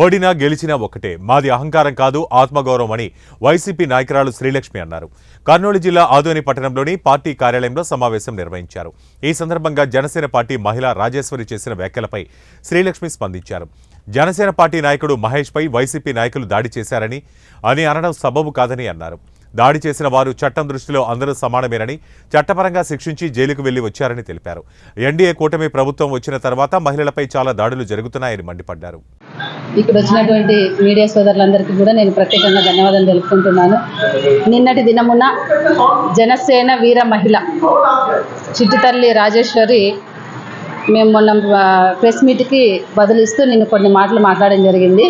ఓడినా గెలిచినా ఒకటే మాది అహంకారం కాదు ఆత్మగౌరవం అని వైసీపీ నాయకురాలు శ్రీలక్ష్మి అన్నారు. కర్నూలు జిల్లా ఆదోని పట్టణంలోని పార్టీ కార్యాలయంలో సమావేశం నిర్వహించారు. ఈ సందర్భంగా జనసేన పార్టీ మహిళా రాజేశ్వరి చేసిన వ్యాఖ్యలపై శ్రీలక్ష్మి స్పందించారు. జనసేన పార్టీ నాయకుడు మహేష్పై వైసీపీ నాయకులు దాడి చేశారని అని అనడం సబబు కాదని అన్నారు. దాడి చేసిన వారు చట్టం దృష్టిలో అందరూ సమానమేనని చట్టపరంగా శిక్షించి జైలుకు వెళ్ళి వచ్చారని తెలిపారు. ఎన్డీఏ కూటమి ప్రభుత్వం వచ్చిన తర్వాత మహిళలపై చాలా దాడులు జరుగుతున్నాయని మండిపడ్డారు. ఇక్కడ వచ్చినటువంటి మీడియా సోదరులందరికీ కూడా నేను ప్రత్యేకంగా ధన్యవాదాలు తెలుపుకుంటున్నాను. నిన్నటి దినమున జనసేన వీర మహిళ చిట్టుతల్లి రాజేశ్వరి మేము మొన్న ప్రెస్ మీట్కి బదులిస్తూ నేను కొన్ని మాటలు మాట్లాడడం జరిగింది.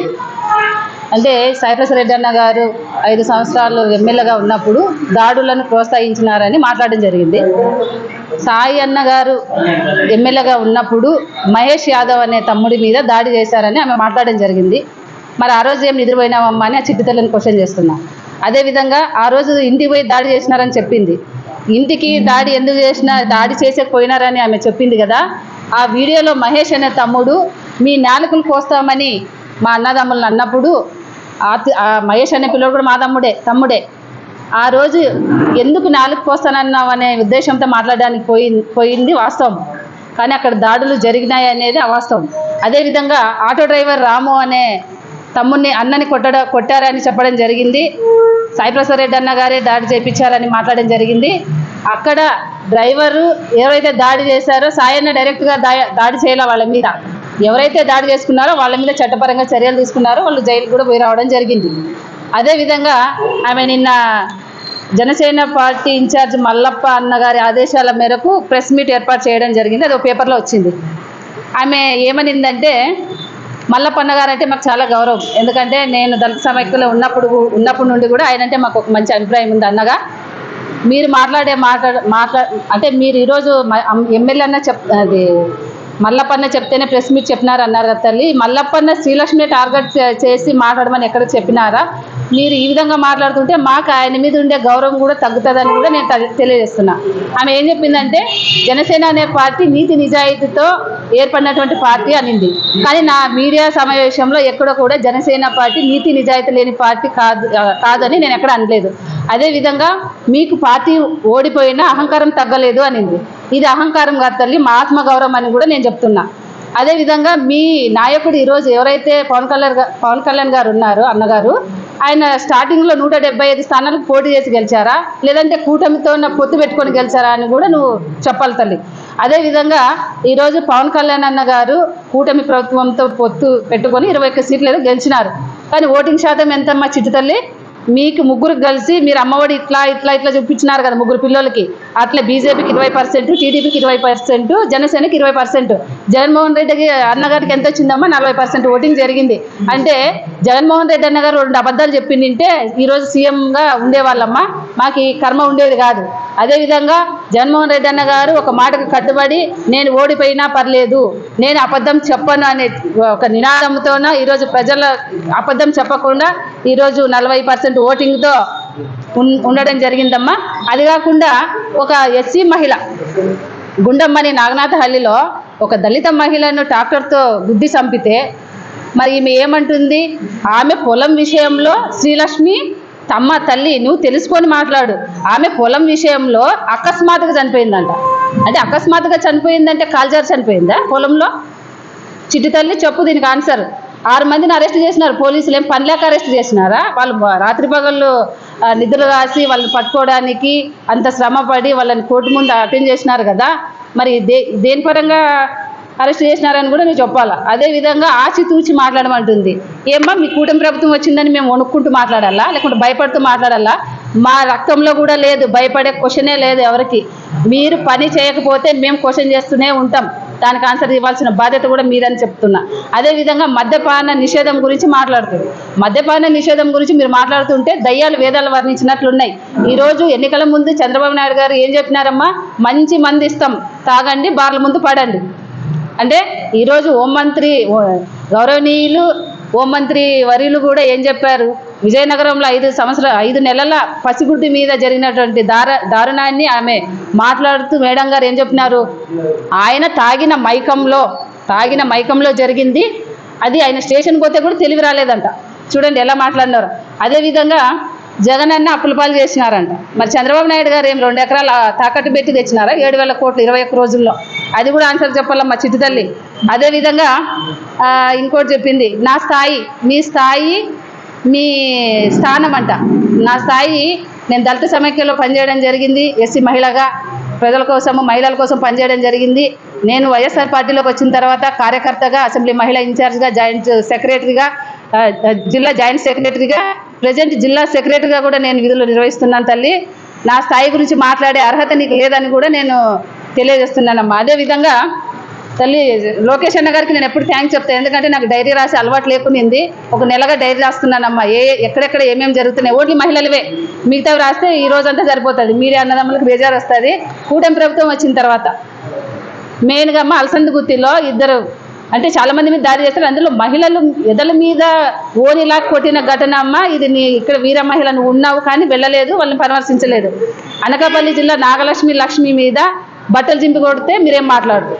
అంటే సైప్రస్ రెడ్డి అన్న గారు ఐదు సంవత్సరాలు ఎమ్మెల్యేగా ఉన్నప్పుడు దాడులను ప్రోత్సహించినారని మాట్లాడడం జరిగింది. సాయి అన్న గారు ఎమ్మెల్యేగా ఉన్నప్పుడు మహేష్ యాదవ్ అనే తమ్ముడి మీద దాడి చేశారని ఆమె మాట్లాడడం జరిగింది. మరి ఆ రోజు ఏం నిద్రపోయినామమ్మా అని ఆ చిట్టుతల్లిని క్వశ్చన్ చేస్తున్నా. అదేవిధంగా ఆ రోజు ఇంటికి పోయి దాడి చేసినారని చెప్పింది. ఇంటికి దాడి ఎందుకు చేసినా దాడి చేసేకపోయినారని ఆమె చెప్పింది కదా. ఆ వీడియోలో మహేష్ అనే తమ్ముడు మీ నాలుకలు కోస్తామని మా అన్నదమ్ములను అన్నప్పుడు ఆ మహేష్ అనే పిల్లడు కూడా మా తమ్ముడే తమ్ముడే. ఆ రోజు ఎందుకు నాలుగు పోస్తానన్నావు అనే ఉద్దేశంతో మాట్లాడడానికి పోయి పోయింది వాస్తవం. కానీ అక్కడ దాడులు జరిగినాయి అనేది అవాస్తవం. అదేవిధంగా ఆటో డ్రైవర్ రాము అనే తమ్ముడిని అన్నని కొట్టడ కొట్టారని చెప్పడం జరిగింది. సాయిప్రసాద్ రెడ్డి అన్న గారే దాడి చేయించారని మాట్లాడడం జరిగింది. అక్కడ డ్రైవరు ఎవరైతే దాడి చేశారో సాయన్న డైరెక్ట్గా దా దాడి చేయాల వాళ్ళ మీద? ఎవరైతే దాడి చేసుకున్నారో వాళ్ళ మీద చట్టపరంగా చర్యలు తీసుకున్నారో వాళ్ళు జైలు కూడా పోయి రావడం జరిగింది. అదేవిధంగా ఆమె నిన్న జనసేన పార్టీ ఇన్ఛార్జ్ మల్లప్ప అన్నగారి ఆదేశాల మేరకు ప్రెస్ మీట్ ఏర్పాటు చేయడం జరిగింది. అది ఒక పేపర్లో వచ్చింది. ఆమె ఏమనిందంటే మల్లప్ప అన్నగారు అంటే మాకు చాలా గౌరవం. ఎందుకంటే నేను దళిత సమైక్యలో ఉన్నప్పుడు ఉన్నప్పటి నుండి కూడా ఆయన అంటే మాకు ఒక మంచి అభిప్రాయం ఉంది అన్నగా. మీరు మాట్లాడే మాట్లాడ మాట్లా అంటే మీరు ఈరోజు ఎమ్మెల్యే అన్న చెప్ అది మల్లప్పన్న చెప్తేనే ప్రెస్ మీట్ చెప్పినారు అన్నారు కదా తల్లి. మల్లప్పన్న శ్రీలక్ష్మిని టార్గెట్ చేసి మాట్లాడమని ఎక్కడ చెప్పినారా? మీరు ఈ విధంగా మాట్లాడుతుంటే మాకు ఆయన మీద ఉండే గౌరవం కూడా తగ్గుతుందని కూడా నేను తెలియజేస్తున్నా. ఆమె ఏం చెప్పిందంటే జనసేన అనే పార్టీ నీతి నిజాయితీతో ఏర్పడినటువంటి పార్టీ అనింది. కానీ నా మీడియా సమావేశంలో ఎక్కడో కూడా జనసేన పార్టీ నీతి నిజాయితీ లేని పార్టీ కాదు కాదని నేను ఎక్కడ అనలేదు. అదేవిధంగా మీకు పార్టీ ఓడిపోయినా అహంకారం తగ్గలేదు అనింది. ఇది అహంకారం కాదు తల్లి మా ఆత్మగౌరవం అని కూడా నేను చెప్తున్నా. అదేవిధంగా మీ నాయకుడు ఈరోజు ఎవరైతే పవన్ కళ్యాణ్ పవన్ కళ్యాణ్ గారు ఉన్నారో అన్నగారు ఆయన స్టార్టింగ్లో నూట డెబ్బై ఐదు స్థానాలకు పోటీ చేసి గెలిచారా? లేదంటే కూటమితో ఉన్న పొత్తు పెట్టుకొని గెలిచారా అని కూడా నువ్వు చెప్పాలి తల్లి. అదేవిధంగా ఈరోజు పవన్ కళ్యాణ్ అన్న గారు కూటమి ప్రభుత్వంతో పొత్తు పెట్టుకొని ఇరవై ఒక్క సీట్లు ఏదో గెలిచినారు. కానీ ఓటింగ్ శాతం ఎంతమ్మా చిట్టు తల్లి? మీకు ముగ్గురు కలిసి మీరు అమ్మఒడి ఇట్లా ఇట్లా ఇట్లా చూపించినారు కదా ముగ్గురు పిల్లలకి. అట్లా బీజేపీకి ఇరవై పర్సెంట్ టీడీపీకి ఇరవై పర్సెంట్ జనసేనకి ఇరవై పర్సెంట్. జగన్మోహన్ రెడ్డికి అన్నగారికి ఎంత వచ్చిందమ్మా? నలభై పర్సెంట్ ఓటింగ్ జరిగింది. అంటే జగన్మోహన్ రెడ్డి అన్నగారు రెండు అబద్ధాలు చెప్పిండింటే ఈరోజు సీఎంగా ఉండేవాళ్ళమ్మా. మాకు ఈ కర్మ ఉండేది కాదు. అదేవిధంగా జగన్మోహన్ రెడ్డి అన్న గారు ఒక మాటకు కట్టుబడి నేను ఓడిపోయినా పర్లేదు నేను అబద్ధం చెప్పను అనే ఒక నినాదంతోన ఈరోజు ప్రజల అబద్ధం చెప్పకుండా ఈరోజు నలభై పర్సెంట్ ఓటింగ్తో ఉండడం జరిగిందమ్మా. అది కాకుండా ఒక ఎస్సీ మహిళ గుండమ్మని నాగనాథహల్లిలో ఒక దళిత మహిళను ట్రాక్టర్తో గుద్ది చంపితే మరి ఈమె ఏమంటుంది? ఆమె పొలం విషయంలో శ్రీలక్ష్మి తమ్మ తల్లి నువ్వు తెలుసుకొని మాట్లాడు. ఆమె పొలం విషయంలో అకస్మాత్తుగా చనిపోయిందంట. అంటే అకస్మాత్తుగా చనిపోయిందంటే కాల్జారు చనిపోయిందా పొలంలో? చిట్టి తల్లి చెప్పు దీనికి ఆన్సర్. ఆరు మందిని అరెస్ట్ చేసినారు పోలీసులు. ఏం పని లేక అరెస్ట్ చేసినారా? వాళ్ళు రాత్రి పగళ్ళు నిద్ర రాసి వాళ్ళని పట్టుకోవడానికి అంత శ్రమ పడి వాళ్ళని కోర్టు ముందు అటెండ్ చేసినారు కదా. మరి దే దేని పరంగా అరెస్ట్ చేసినారని కూడా నువ్వు చెప్పాలా? అదేవిధంగా ఆచితూచి మాట్లాడమంటుంది. ఏమ్మా మీ కూటమి ప్రభుత్వం వచ్చిందని మేము వణుక్కుంటూ మాట్లాడాలా? లేకుంటే భయపడుతూ మాట్లాడాలా? మా రక్తంలో కూడా లేదు భయపడే క్వశ్చనే లేదు ఎవరికి. మీరు పని చేయకపోతే మేము క్వశ్చన్ చేస్తూనే ఉంటాం. దానికి ఆన్సర్ ఇవ్వాల్సిన బాధ్యత కూడా మీరని చెప్తున్నా. అదేవిధంగా మద్యపాన నిషేధం గురించి మాట్లాడుతుంది. మద్యపాన నిషేధం గురించి మీరు మాట్లాడుతుంటే దయ్యాలు వేదాలు వర్ణించినట్లున్నాయి. ఈరోజు ఎన్నికల ముందు చంద్రబాబు నాయుడు గారు ఏం చెప్పినారమ్మా? మంచి మంది ఇస్తాం. తాగండి బార్ల ముందు పడండి. అంటే ఈరోజు హోంమంత్రి గౌరవనీయులు హోంమంత్రి వర్యులు కూడా ఏం చెప్పారు? విజయనగరంలో ఐదు సంవత్సరాలు ఐదు నెలల పసిగుడ్డి మీద జరిగినటువంటి దార దారుణాన్ని ఆమె మాట్లాడుతూ మేడం గారు ఏం చెప్పినారు? ఆయన తాగిన మైకంలో తాగిన మైకంలో జరిగింది. అది ఆయన స్టేషన్ పోతే కూడా తెలివి రాలేదంట. చూడండి ఎలా మాట్లాడినారు. అదేవిధంగా జగన్ అన్న అప్పులపాలు చేసినారంట. మరి చంద్రబాబు నాయుడు గారు ఏం రెండు ఎకరాల తాకట్టు పెట్టి తెచ్చినారా? ఏడు వేల కోట్లు ఇరవై ఒక్క రోజుల్లో. అది కూడా ఆన్సర్ చెప్పాలమ్మా చిట్టు తల్లి. అదేవిధంగా ఇంకోటి చెప్పింది నా స్థాయి మీ స్థాయి మీ స్థానం అంట నా స్థాయి నేను దళిత సమైక్యలో పనిచేయడం జరిగింది ఎస్సీ మహిళగా ప్రజల కోసము మహిళల కోసం పనిచేయడం జరిగింది. నేను వైఎస్ఆర్ పార్టీలోకి వచ్చిన తర్వాత కార్యకర్తగా అసెంబ్లీ మహిళా ఇన్ఛార్జ్గా జాయింట్ సెక్రటరీగా జిల్లా జాయింట్ సెక్రటరీగా ప్రజెంట్ జిల్లా సెక్రటరీగా కూడా నేను విధులు నిర్వహిస్తున్నాను తల్లి. నా స్థాయి గురించి మాట్లాడే అర్హత నీకు లేదని కూడా నేను తెలియజేస్తున్నానమ్మా. అదేవిధంగా తల్లి లోకేష్ అన్న గారికి నేను ఎప్పుడు థ్యాంక్స్ చెప్తాను ఎందుకంటే నాకు డైరీ రాసి అలవాటు లేకునింది ఒక నెలగా డైరీ రాస్తున్నానమ్మా. ఏ ఎక్కడెక్కడ ఏమేమి జరుగుతున్నాయి? ఓన్లీ మహిళలవే. మిగతావి రాస్తే ఈ రోజంతా సరిపోతుంది. మీరే అన్నదమ్ములకు బేజారు వస్తుంది కూటమి ప్రభుత్వం వచ్చిన తర్వాత మెయిన్గా అమ్మ అలసంద గుత్తిలో ఇద్దరు అంటే చాలా మంది మీద దాడి చేస్తారు. అందులో మహిళలు ఎదల మీద ఓనిలా కొట్టిన ఘటన అమ్మ. ఇది నీ ఇక్కడ వీర మహిళ నువ్వు ఉన్నావు కానీ వెళ్ళలేదు వాళ్ళని పరామర్శించలేదు. అనకాపల్లి జిల్లా నాగలక్ష్మి లక్ష్మి మీద బట్టలు చింపి కొడితే మీరేం మాట్లాడరు.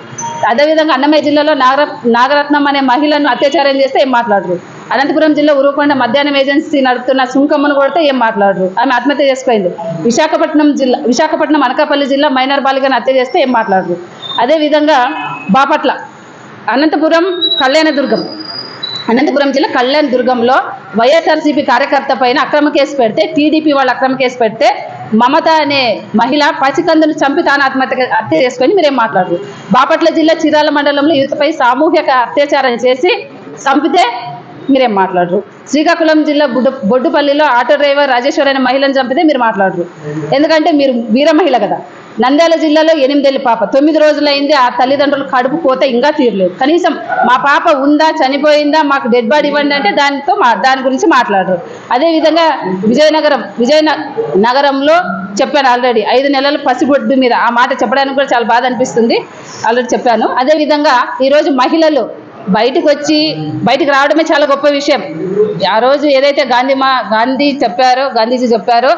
అదేవిధంగా అన్నమయ్య జిల్లాలో నాగర నాగరత్నం అనే మహిళను అత్యాచారం చేస్తే ఏం మాట్లాడరు? అనంతపురం జిల్లా ఉరుకొండ మధ్యాహ్నం ఏజెన్సీ నడుపుతున్న సుంకమ్మను కొడితే ఏం మాట్లాడరు? ఆమె ఆత్మహత్య చేసుకుంది. విశాఖపట్నం జిల్లా విశాఖపట్నం అనకాపల్లి జిల్లా మైనర్ బాలికను హత్య చేస్తే ఏం మాట్లాడరు? అదేవిధంగా బాపట్ల అనంతపురం కళ్యాణదుర్గం అనంతపురం జిల్లా కళ్యాణ్ దుర్గంలో వైఎస్ఆర్సీపీ కార్యకర్త పైన అక్రమ కేసు పెడితే టీడీపీ వాళ్ళు అక్రమ కేసు పెడితే మమత అనే మహిళ పసికందును చంపి తాను ఆత్మహత్య హత్య చేసుకొని మీరేం మాట్లాడరు. బాపట్ల జిల్లా చీరాల మండలంలో యువతపై సామూహిక అత్యాచారం చేసి చంపితే మీరేం మాట్లాడరు. శ్రీకాకుళం జిల్లా బుడ్డ బొడ్డుపల్లిలో ఆటో డ్రైవర్ రాజేశ్వర్ అనే మహిళను చంపితే మీరు మాట్లాడరు. ఎందుకంటే మీరు వీర మహిళ కదా. నంద్యాల జిల్లాలో ఎనిమిదేళ్ళ పాప. తొమ్మిది రోజులైంది ఆ తల్లిదండ్రులు కడుపు పోతే ఇంకా తీరలేదు. కనీసం మా పాప ఉందా చనిపోయిందా మాకు డెడ్ బాడీ ఇవ్వండి అంటే దానితో మా దాని గురించి మాట్లాడరు. అదేవిధంగా విజయనగరం విజయనగరంలో చెప్పాను ఆల్రెడీ ఐదు నెలల పసిగొడ్డు మీద ఆ మాట చెప్పడానికి కూడా చాలా బాధ అనిపిస్తుంది. ఆల్రెడీ చెప్పాను. అదేవిధంగా ఈరోజు మహిళలు బయటకు వచ్చి బయటకు రావడమే చాలా గొప్ప విషయం. ఆ రోజు ఏదైతే గాంధీ మా గాంధీ చెప్పారో గాంధీజీ చెప్పారో